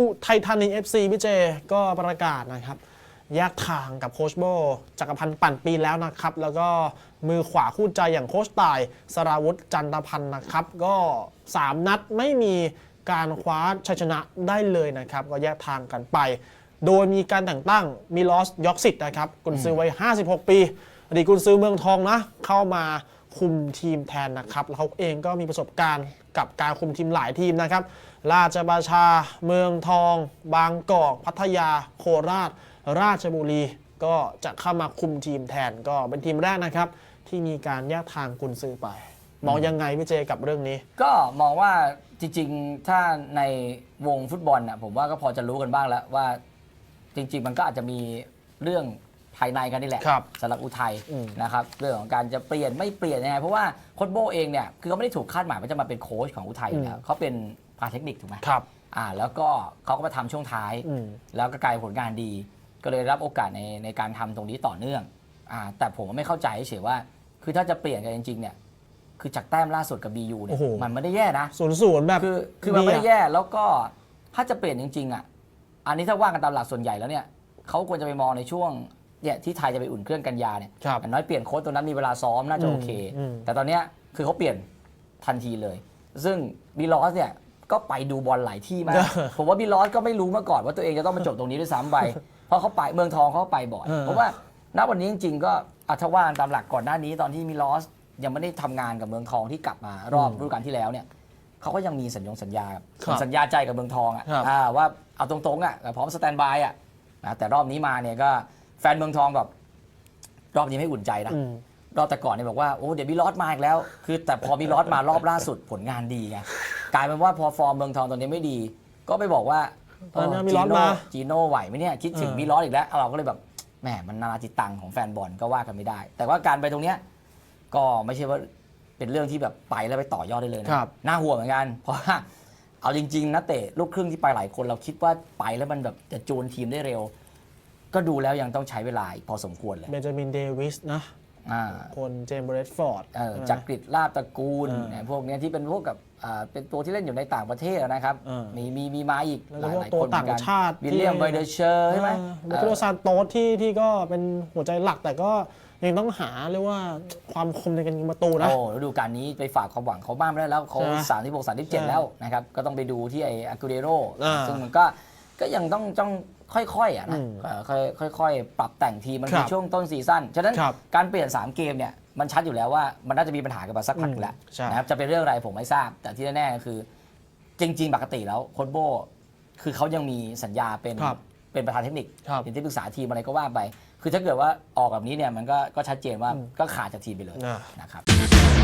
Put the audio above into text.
อุทัยธานี FC พี่เจก็ประกาศนะครับแยกทางกับโคชโบจักรพันธ์ปั่นปีแล้วนะครับ แล้วก็มือขวาคู่ใจอย่างโคชตายสราวุธจันทพันธ์นะครับ ก็ 3 นัดไม่มีการคว้าชัยชนะได้เลยนะครับ ก็แยกทางกันไป โดยมีการแต่งตั้งมิลอสยอกซิตนะครับกุนซือวัย 56 ปี อดีตกุนซือเมืองทองนะ เข้ามา คุมทีมแทนนะครับ แล้วเขาเองก็มีประสบการณ์กับการคุมทีมหลายทีมนะครับ ราชบัชา เมืองทอง บางกอก พัทยา โคราช ราชบุรี ก็จะเข้ามาคุมทีมแทนก็เป็นทีมแรกนะครับ ที่มีการแยกทางกุนซือไป มองยังไงพี่เจกับเรื่องนี้ ก็มองว่าจริงๆ ถ้าในวงฟุตบอลน่ะผมว่าก็พอจะรู้กันบ้างแล้วว่าจริง ๆ มันก็อาจจะมีเรื่อง ภายในกันนี่แหละครับสำหรับอุทัยอืม นะครับเรื่องของการจะเปลี่ยนไม่เปลี่ยนยังไงเพราะว่าโค้ชโบเองเนี่ยคือเขาไม่ได้ถูกคาดหมายว่าจะมาเป็นโค้ชของอุทัยอยู่แล้วเขาเป็นพาเทคนิคถูกไหมครับ อ่า แล้วก็เขาก็มาทำช่วงท้าย อืม แล้วก็กลายเป็นผลงานดี ก็เลยรับโอกาสในในการทำตรงนี้ต่อเนื่องอ่าแต่ผมไม่เข้าใจเฉยๆว่า คือถ้าจะเปลี่ยนกันจริงๆเนี่ยคือจากแต้มล่าสุดกับ BU เนี่โอ้ยโห มันไม่ได้แย่นะ ศูนย์ศูนย์แบบคือคือมันไม่ได้ดีะแย่แล้วก็ถ้าจะเปลี่ยนจริงๆอะอันนี้ถ้าว่ากันตามหลักส่วนใหญ่แล้วเนี่ยเขาควรจะไปมองในช่วง เนี่ยที่ไทยจะไปอุ่นเครื่องกันยาเนี่ยครับอย่างน้อยเปลี่ยนโค้ชตัวนั้นมีเวลาซ้อมน่าจะโอเคอืม แต่ตอนเนี้ยคือเขาเปลี่ยนทันทีเลย ซึ่งบีลอสเนี่ยก็ไปดูบอลหลายที่มาก ผมว่าบีลอสก็ไม่รู้มาก่อนว่าตัวเองจะต้องมาจบตรงนี้ด้วยซ้ำไป เพราะเขาไปเมืองทองเขาก็ไปบ่อยเออ เพราะว่าณวันนี้จริงๆ ก็อัถ้าว่ากันตามหลักก่อนหน้านี้ตอนที่มีลอสยังไม่ได้ทำงานกับเมืองทองที่กลับมารอบฤดูกาลที่แล้วเนี่ยเขาก็ยังมีสัญญงสัญญาครับสัญญาใจกับเมืองทองอะครับ อ่าว่าเอาตรงๆอะพร้อมสแตนบายอะนะแต่รอบนี้มาเนี่ยก็ แฟนเมืองทองแบบรอบนี้ไม่อุ่นใจนะ อืม รอบแต่ก่อนเนี่ยบอกว่า โอ้เดี๋ยวบีลอสมาอีกแล้ว คือแต่พอบีลอสมารอบล่าสุดผลงานดีไงกลายเป็นว่าพอฟอร์มเมืองทองตอนนี้ไม่ดี ก็ไปบอกว่าตอนนี้เออบีลอสจีโน่มา จีโน่ไหวไหมเนี่ยคิดถึงเออบีลอสอีกแล้วเราก็เลยแบบแหมมันนานาจิตตังของแฟนบอลก็ว่ากันไม่ได้ แต่ว่าการไปตรงเนี้ยก็ไม่ใช่ว่าเป็นเรื่องที่แบบไปแล้วไปต่อยอดได้เลยนะครับ น่าห่วงเหมือนกัน เพราะว่าเอาจริงๆนะเตะลูกครึ่งที่ไปหลายคนเราคิดว่าไปแล้วมันแบบจะจูนทีมได้เร็ว ก็ดูแล้วยังต้องใช้เวลาอีกพอสมควรเลยเบนจามินเดวิสนะอ่าคนเจมส์เบรดฟอร์ดเออใช่ไหมจักริดลาบตระกูลเออเนี่ยพวกเนี้ยที่เป็นพวกกับอ่าเป็นตัวที่เล่นอยู่ในต่างประเทศนะครับเออมีมีมีมาอีกแล้วหก็ลายพวกหลายตัวคนเหมืต่าองนกันชาติวิลเลียมที่ไบเดอร์เชอร์ใช่ไหมเบโตรซานโตสที่ที่ก็เป็นหัวใจหลักแต่ก็ยังต้องหาเรียกว่าความคมในการยิงประตูนะ โอ้ฤดูกาลนี้ไปฝากความหวังเขาบ้างไม่ได้แล้วเขาใช่ไหมสามที่บวกสามที่เจ็ดใช่แล้วนะครับ ก็ต้องไปดูที่ไอ้อากูเดโรอ่าซึ่งมันก็ ก็ยังต้องต้องค่อยๆอะนะอืมเออค่อยค่อยๆ ปรับแต่งทีมมันครัคืบอช่วงต้นซีซั่นฉะนั้นครับการเปลี่ยน 3 เกมเนี่ยมันชัดอยู่แล้วว่ามันน่าจะมีปัญหากันมาสักพักอืมแล้วใช่นะครับจะเป็นเรื่องอะไรผมไม่ทราบ แต่ที่แน่ๆก็คือ จริง ๆ ปกติแล้วโค้ชโบคือเขายังมีสัญญาเป็นครับเป็นประธานเทคนิคครับเป็นที่ปรึกษาทีมอะไรก็ว่าไป คือถ้าเกิดว่าออกแบบนี้เนี่ยมันก็ก็ชัดเจนว่าก็ขาดจากทีมไปเลยอ่านะครับ